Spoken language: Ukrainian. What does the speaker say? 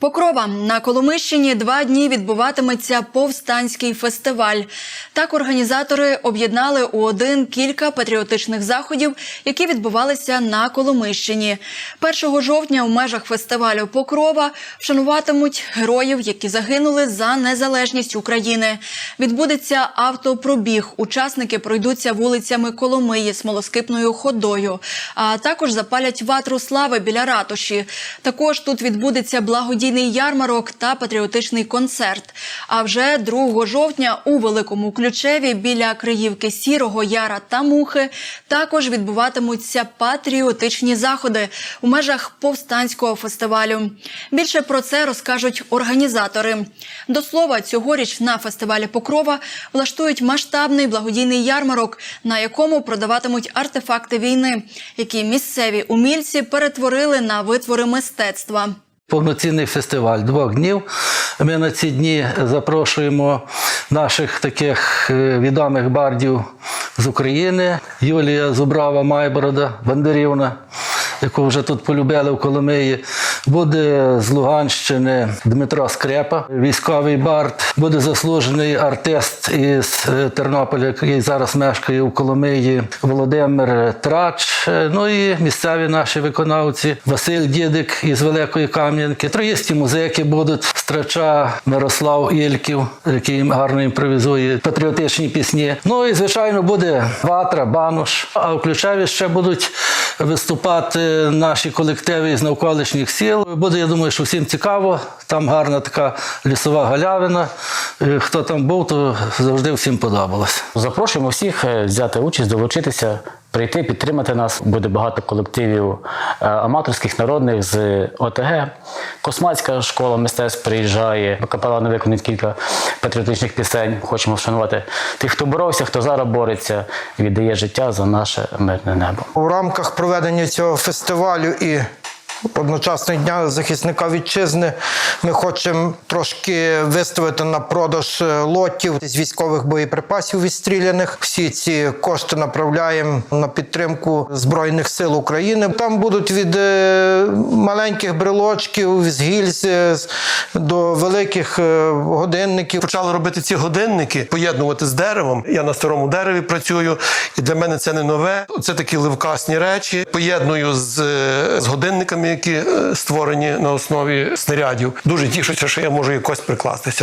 Покрова на Коломищині два дні відбуватиметься повстанський фестиваль. Так організатори об'єднали у один кілька патріотичних заходів, які відбувалися на Коломищині. 1 жовтня у межах фестивалю Покрова вшануватимуть героїв, які загинули за незалежність України. Відбудеться автопробіг. Учасники пройдуться вулицями Коломиї смолоскипною ходою, а також запалять ватру слави біля ратуші. Також тут відбудеться благодійний ярмарок та патріотичний концерт. А вже 2 жовтня у Великому Ключеві біля Криївки Сірого Яра та Мухи також відбуватимуться патріотичні заходи у межах повстанського фестивалю. Більше про це розкажуть організатори. До слова, цьогоріч на фестивалі Покрова влаштують масштабний благодійний ярмарок, на якому продаватимуть артефакти війни, які місцеві умільці перетворили на витвори мистецтва. Повноцінний фестиваль двох днів. Ми на ці дні запрошуємо наших таких е, відомих бардів з України. Юлія Зубрава Майборода, Бандерівна, яку вже тут полюбили в Коломиї. Буде з Луганщини Дмитро Скрепа, військовий бард. Буде заслужений артист із е, Тернополя, який зараз мешкає у Коломиї, Володимир Трач. Е, Ну і місцеві наші виконавці Василь Дідик із Великої Кам'янки. Троїсті музики будуть Страча Мирослав Ільків, який гарно імпровізує патріотичні пісні. Ну і звичайно буде Ватра, Бануш. А в Ключеві ще будуть виступати наші колективи з навколишніх сіл. Буде, я думаю, що всім цікаво. Там гарна така лісова галявина. Е, Хто там був, то завжди всім подобалось. Запрошуємо всіх е, взяти участь, долучитися, прийти, підтримати нас. Буде багато колективів е, аматорських, народних з ОТГ. Космацька школа мистецтв приїжджає. капела не виконують кілька патріотичних пісень. Хочемо вшанувати тих, хто боровся, хто зараз бореться віддає життя за наше мирне небо. У рамках проведення цього фестивалю і одночасно Дня захисника вітчизни ми хочемо трошки виставити на продаж е, лотів з військових боєприпасів відстріляних. Всі ці кошти направляємо на підтримку Збройних сил України. Там будуть від е, маленьких брелочків з гільз е, до великих годинників. Почали робити ці годинники, поєднувати з деревом. Я на старому дереві працюю, і для мене це не нове. Це такі ливкасні речі. Поєдную з, з годинниками, які е, створені на основі снарядів. Дуже тішуся, що я можу якось прикластися.